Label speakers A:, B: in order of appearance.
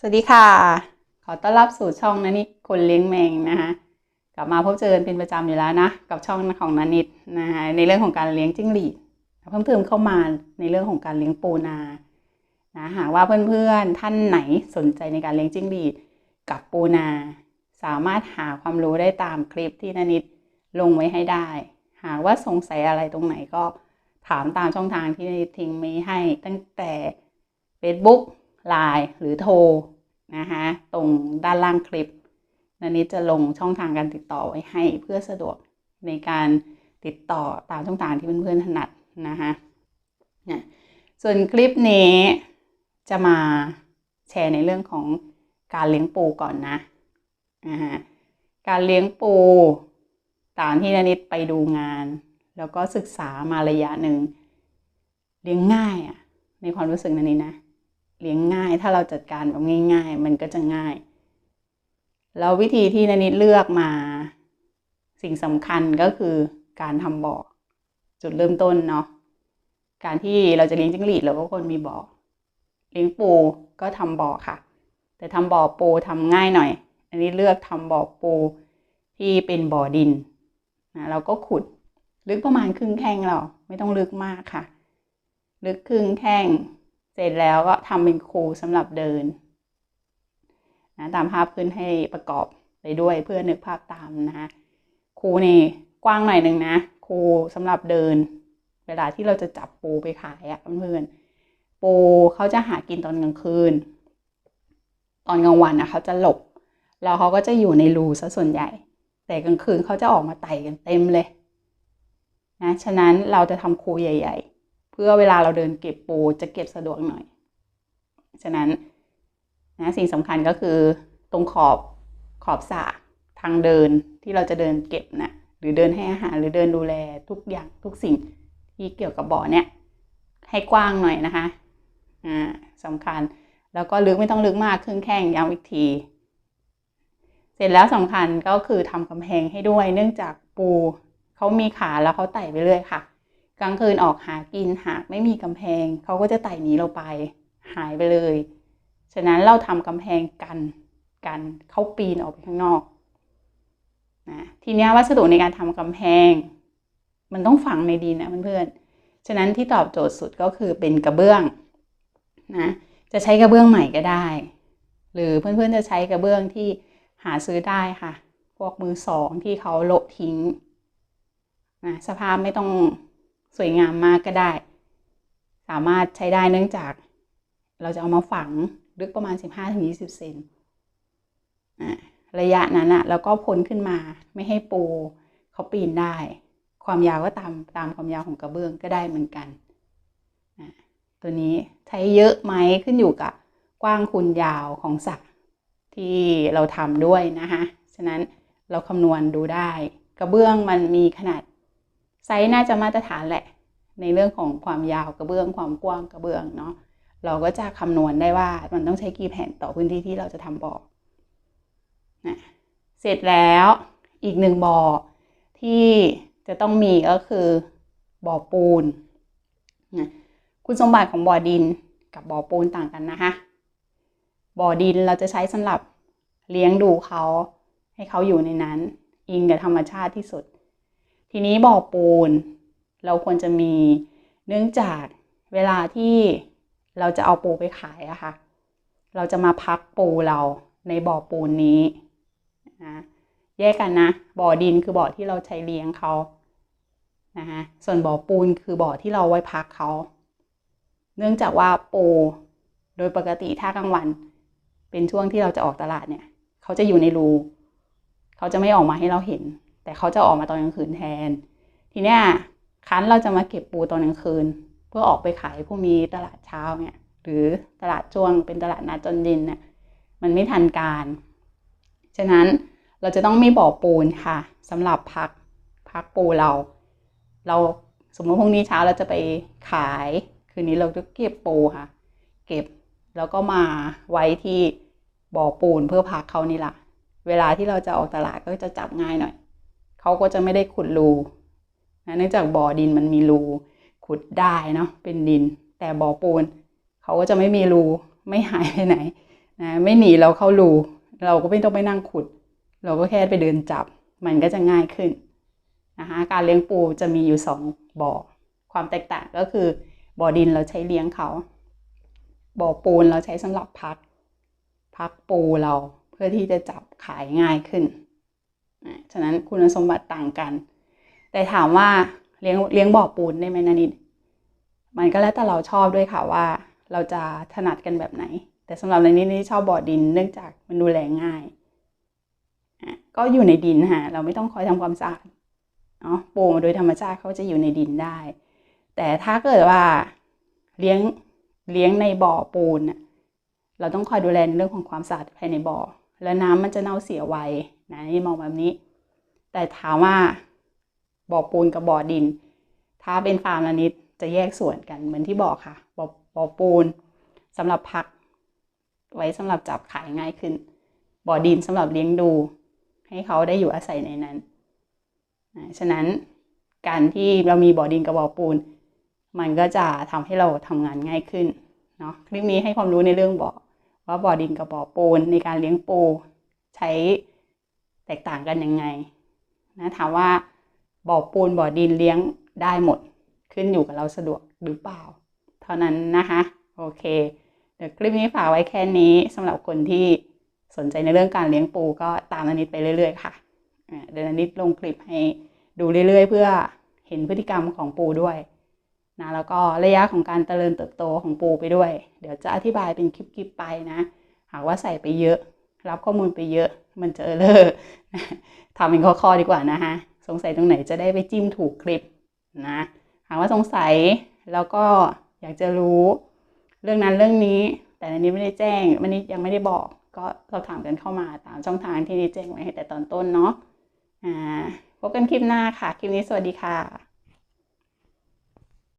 A: สวัสดีค่ะ ขอต้อนรับสู่ช่องนันนิดคนเลี้ยงแมงนะคะกลับมาพบเจอกันเป็นประจำอยู่แล้วนะ กับช่องของนันนิดนะคะในเรื่องของการเลี้ยงจิ้งหรีดเพิ่มเติมเข้ามาในเรื่องของการเลี้ยงปูนานะหากว่าเพื่อนๆท่านไหนสนใจในการเลี้ยงจิ้งหรีดกับปูนา สามารถหาความรู้ได้ตามคลิปที่นันนิดลงไว้ให้ได้ หากว่าสงสัยอะไรตรงไหนก็ถามตามช่องทางที่นันนิดทิ้งไว้ให้ ตั้งแต่ Facebook ไลน์หรือโทรนะคะตรงด้านล่างคลิปนันนี้จะลงช่องทางการติดต่อไว้ให้เพื่อสะดวกในการติดต่อตามช่องทางที่เพื่อนๆถนัดนะคะเนี่ยส่วนคลิปนี้จะมาแชร์ในเรื่องของการเลี้ยงปูก่อนนะนะคะการเลี้ยงปูตามที่นนิดไปดูงาน แล้วก็ศึกษามาระยะหนึ่งเลี้ยงง่ายอะในความรู้สึกนันนี้นะ เลี้ยงง่าย ถ้าเราจัดการแบบง่าย ๆ มันก็จะง่าย แล้ววิธีที่นนนิดเลือกมา สิ่งสำคัญก็คือการทำบ่อจุดเริ่มต้นเนาะการที่เราจะเลี้ยงจิ้งหรีดเราก็ควรมีบ่อเลี้ยงปูก็ทำบ่อค่ะ แต่ทำบ่อปูทำง่ายหน่อย อันนี้เลือกทำบ่อปูที่เป็นบ่อดินนะเราก็ขุดลึกประมาณครึ่งแข้งเราไม่ต้องลึกมากค่ะ ลึกครึ่งแข้ง เสร็จแล้วก็ทำเป็นคูสำหรับเดินนะตามภาพขึ้นให้ประกอบไปด้วยเพื่อนึกภาพตามนะคะคูนี่กว้างหน่อยหนึ่งนะคูสำหรับเดิน เวลาที่เราจะจับปูไปขายอะเพื่อนปูเขาจะหากินตอนกลางคืน ตอนกลางวันนะเขาจะหลบแล้วเขาก็จะอยู่ในรูซะส่วนใหญ่ แต่กลางคืนเขาจะออกมาไต่กันเต็มเลยนะฉะนั้นเราจะทำคูใหญ่ ๆ พื่อเวลาเราเดินเก็บปูจะเก็บสะดวกหน่อย ฉะนั้นนะสิ่งสำคัญก็คือตรงขอบขอบสระทางเดินที่เราจะเดินเก็บนะหรือเดินให้อาหารหรือเดินดูแลทุกอย่างทุกสิ่งที่เกี่ยวกับบ่อเนี่ยให้กว้างหน่อยนะคะอ่าสำคัญแล้วก็ลึกไม่ต้องลึกมากครึ่งแข้งย้ำอีกที เสร็จแล้วสำคัญก็คือทำกำแพงให้ด้วย เนื่องจากปูเขามีขาแล้วเขาไต่ไปเรื่อยค่ะ กลางคืนออกหากินหากไม่มีกำแพง เขาก็จะไต่หนีเราไป หายไปเลย ฉะนั้นเราทำกำแพงกันกันเขาปีนออกไปข้างนอกนะทีนี้วัสดุในการทำกำแพง มันต้องฝังในดินนะเพื่อนๆฉะนั้นที่ตอบโจทย์สุดก็คือเป็นกระเบื้องนะจะใช้กระเบื้องใหม่ก็ได้ หรือเพื่อนๆจะใช้กระเบื้องที่หาซื้อได้ค่ะ พวกมือสองที่เขาโละทิ้งนะสภาพไม่ต้อง สวยงามมากก็ได้ สามารถใช้ได้เนื่องจาก เราจะเอามาฝังลึกประมาณ 15-20 เซนระยะนั้นอะแล้วก็พ้นขึ้นมาไม่ให้ปูเขาปีนได้ ความยาวก็ตามตามความยาวของกระเบื้องก็ได้เหมือนกันตัวนี้ใช้เยอะไหมขึ้นอยู่กับกว้างคูณยาวของสระที่เราทำด้วยนะคะ ฉะนั้นเราคำนวณดูได้ กระเบื้องมันมีขนาด ไซส์น่าจะมาตรฐานแหละ ในเรื่องของความยาวกระเบื้องความกว้างกระเบื้องเนาะเราก็จะคำนวณได้ว่ามันต้องใช้กี่แผ่นต่อพื้นที่ที่เราจะทำบ่อนะเสร็จแล้วอีกหนึ่งบ่อที่จะต้องมีก็คือบ่อปูนนะคุณสมบัติของบ่อดินกับบ่อปูนต่างกันนะคะบ่อดินเราจะใช้สำหรับเลี้ยงดูเขาให้เขาอยู่ในนั้น อิงกับธรรมชาติที่สุด ทีนี้บ่อปูน เราควรจะมีเนื่องจากเวลาที่เราจะเอาปูไปขายอะค่ะ เราจะมาพักปูเราในบ่อปูนนี้นะแยกกันนะ บ่อดินคือบ่อที่เราใช้เลี้ยงเขานะคะส่วนบ่อปูนคือบ่อที่เราไว้พักเขา เนื่องจากว่าปูโดยปกติถ้ากลางวัน เป็นช่วงที่เราจะออกตลาดเนี่ย เขาจะอยู่ในรู เขาจะไม่ออกมาให้เราเห็น แต่เขาจะออกมาตอนกลางคืนแทน ทีเนี้ยคันเราจะมาเก็บปูตอนกลางคืน เพื่อออกไปขายพวกมีตลาดเช้าเนี่ยหรือตลาดช่วงเป็นตลาดนัดจนดินเนี่ยมันไม่ทันการ ฉะนั้นเราจะต้องมีบ่อปูนค่ะสำหรับพักพักปูเรา เราสมมติพรุ่งนี้เช้าเราจะไปขายคืนนี้เราจะเก็บปูค่ะ เก็บแล้วก็มาไว้ที่บ่อปูนเพื่อพักเขานี่แหละเวลาที่เราจะออกตลาดก็จะจับง่ายหน่อย เขาก็จะไม่ได้ขุดรูนะเนื่องจากบ่อดินมันมีรูขุดได้เนาะเป็นดิน แต่บ่อปูนเขาก็จะไม่มีรูไม่หายไปไหนนะไม่หนีเราเข้ารูเราก็ไม่ต้องไปนั่งขุด เราก็แค่ไปเดินจับ มันก็จะง่ายขึ้นนะคะการเลี้ยงปูจะมีอยู่สองบ่อ ความแตกต่างก็คือบ่อดินเราใช้เลี้ยงเขาบ่อปูนเราใช้สำหรับพัก พักปูเราเพื่อที่จะจับขายง่ายขึ้น ฉะนั้นคุณสมบัติต่างกัน แต่ถามว่าเลี้ยงเลี้ยงบ่อปูนได้ไหมนานิดมันก็แล้วแต่เราชอบด้วยค่ะว่า เราจะถนัดกันแบบไหน แต่สำหรับในนี้นี่ชอบบ่อดินเนื่องจากมันดูแลง่ายก็อยู่ในดินฮะเราไม่ต้องคอยทำความสะอาดเนาะปูโดยธรรมชาติเขาจะอยู่ในดินได้ แต่ถ้าเกิดว่าเลี้ยงเลี้ยงในบ่อปูนน่ะเราต้องคอยดูแลเรื่องของความสะอาดภายในบ่อ แล้วน้ำมันจะเน่าเสียไว นะนี่มองแบบนี้ แต่ถามว่าบ่อปูนกับบ่อดิน ถ้าเป็นฟาร์มละนิดจะแยกส่วนกันเหมือนที่บอกค่ะ บ่อบ่อปูนสำหรับพัก ไว้สำหรับจับขายง่ายขึ้น บ่อดินสำหรับเลี้ยงดู ให้เขาได้อยู่อาศัยในนั้นอ่าฉะนั้นการที่เรามีบ่อดินกับบ่อปูน มันก็จะทำให้เราทำงานง่ายขึ้นเนาะคลิปนี้ให้ความรู้ในเรื่องบ่อว่าบ่อดินกับบ่อปูนในการเลี้ยงปู ใช้ แตกต่างกันยังไงนะถามว่าบ่อปูนบ่อดินเลี้ยงได้หมด ขึ้นอยู่กับเราสะดวกหรือเปล่า เท่านั้นนะคะโอเค เดี๋ยวคลิปนี้ฝากไว้แค่นี้สำหรับคนที่สนใจในเรื่องการเลี้ยงปูก็ตามอนิดไปเรื่อยๆค่ะเดี๋ยวอนิดลงคลิปให้ดูเรื่อยๆ เพื่อเห็นพฤติกรรมของปูด้วยนะแล้วก็ระยะของการเจริญเติบโตของปูไปด้วย เดี๋ยวจะอธิบายเป็นคลิปๆไปนะ หากว่าใส่ไปเยอะ รับข้อมูลไปเยอะ มันเออเลอร์ทำเป็นข้อๆดีกว่านะคะ สงสัยตรงไหนจะได้ไปจิ้มถูกคลิปนะหากว่าสงสัยแล้วก็อยากจะรู้เรื่องนั้นเรื่องนี้ แต่อันนี้ไม่ได้แจ้งมันนี้ยังไม่ได้บอก ก็สอบถามกันเข้ามาตามช่องทางที่นี่แจ้งไว้ให้แต่ตอนต้นเนาะอ่าพบกันคลิปหน้าค่ะ คลิปนี้สวัสดีค่ะ